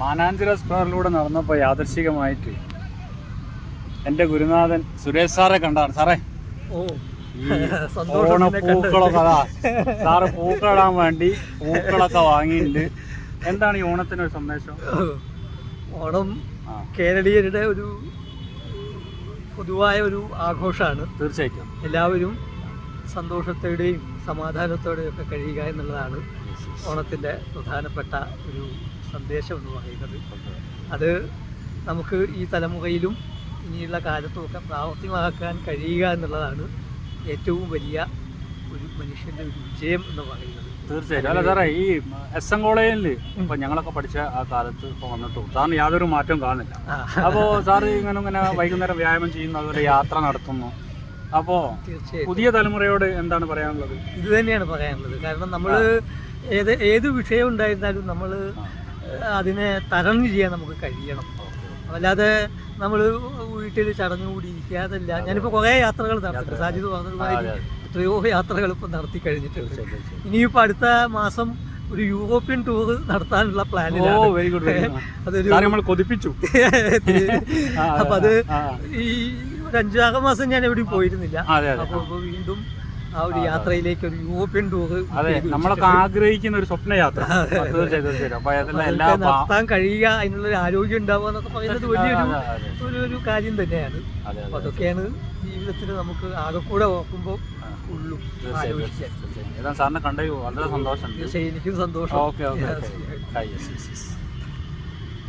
മാനാഞ്ചിറ സ്ക്വയറിലൂടെ നടന്നപ്പോൾ യാദർശികമായിട്ട് എന്റെ ഗുരുനാഥൻ സുരേഷ് സാറെ കണ്ടാണ്. സാറേ. ഓ. ഈ സന്തോഷം ഓണ നിന്നെ കണ്ടത്. പൂക്കളൊക്കെ അതാ. സാറ് പൂക്കളിടാൻ വേണ്ടി പൂക്കളൊക്കെ വാങ്ങിയിട്ടുണ്ട്. എന്താണ് ഈ ഓണത്തിന് ഒരു സന്ദേശം? ഓണം കേരളീയരുടെ ഒരു പൊതുവായ ഒരു ആഘോഷമാണ്. തീർച്ചയായിട്ടും. എല്ലാവരും സന്തോഷത്തോടെയും സമാധാനത്തോടെയും ഒക്കെ കഴിയുക എന്നുള്ളതാണ് ഓണത്തിന്റെ പ്രധാനപ്പെട്ട ഒരു സന്ദേശം എന്ന് പറയുന്നത്. അത് നമുക്ക് ഈ തലമുറയിലും ഇനിയുള്ള കാലത്തുമൊക്കെ പ്രാവർത്തികമാക്കാൻ കഴിയുക എന്നുള്ളതാണ് ഏറ്റവും വലിയ ഒരു മനുഷ്യന്റെ ഒരു വിജയം എന്ന് പറയുന്നത്. തീർച്ചയായിട്ടും. അല്ല സാറേ ഈ എസ് എൻ കോളേജിൽ ഇപ്പൊ ഞങ്ങളൊക്കെ പഠിച്ച ആ കാലത്ത് ഇപ്പൊ വന്നിട്ടു സാറിന് യാതൊരു മാറ്റവും കാണുന്നില്ല. അപ്പോ സാറ് ഇങ്ങനെ ഇങ്ങനെ വൈകുന്നേരം വ്യായാമം ചെയ്യുന്നു അതുപോലെ യാത്ര നടത്തുന്നു. അപ്പോ പുതിയ തലമുറയോട് എന്താണ് പറയാനുള്ളത്? ഇത് തന്നെയാണ് പറയാനുള്ളത്. കാരണം നമ്മൾ ഏത് ഏത് വിഷയം ഉണ്ടായിരുന്നാലും നമ്മൾ അതിനെ തരണം ചെയ്യാൻ നമുക്ക് കഴിയണം. അല്ലാതെ നമ്മൾ വീട്ടിൽ ചടഞ്ഞുകൂടി ഇരിക്കാതല്ല ഞാനിപ്പോൾ കുറേ യാത്രകൾ നടത്തിട്ടുണ്ട് സാജിദ് പറഞ്ഞതുമായി എത്രയോ യാത്രകൾ ഇപ്പം നടത്തി കഴിഞ്ഞിട്ടുണ്ട്. ഇനിയിപ്പോൾ അടുത്ത മാസം ഒരു യൂറോപ്യൻ ടൂർ നടത്താനുള്ള പ്ലാനിലാണ്. വെരി ഗുഡ് അതൊരു നമ്മൾ കൊതിപ്പിച്ചു. അപ്പം അത് ഈ ഒരു അഞ്ചാറ് മാസം ഞാൻ എവിടെയും പോയിരുന്നില്ല. അപ്പോൾ വീണ്ടും ആ ഒരു യാത്രയിലേക്ക് ഒരു യൂറോപ്യൻ ടൂർ അതെ നമ്മളൊക്കെ ആഗ്രഹിക്കുന്ന ഒരു സ്വപ്ന യാത്ര. നടത്താൻ കഴിയുക അതിനുള്ള ഒരു ആരോഗ്യം ഉണ്ടാവുക എന്നൊക്കെ പറയുന്നത് വലിയൊരു ഒരു ഒരു കാര്യം തന്നെയാണ്. അപ്പൊ അതൊക്കെയാണ് ജീവിതത്തിൽ നമുക്ക് ആകെ കൂടെ ഓർക്കുമ്പോൾ ഉള്ളൂ സാറിനെ കണ്ടു. വളരെ സന്തോഷം. എനിക്കും സന്തോഷം. Okay okay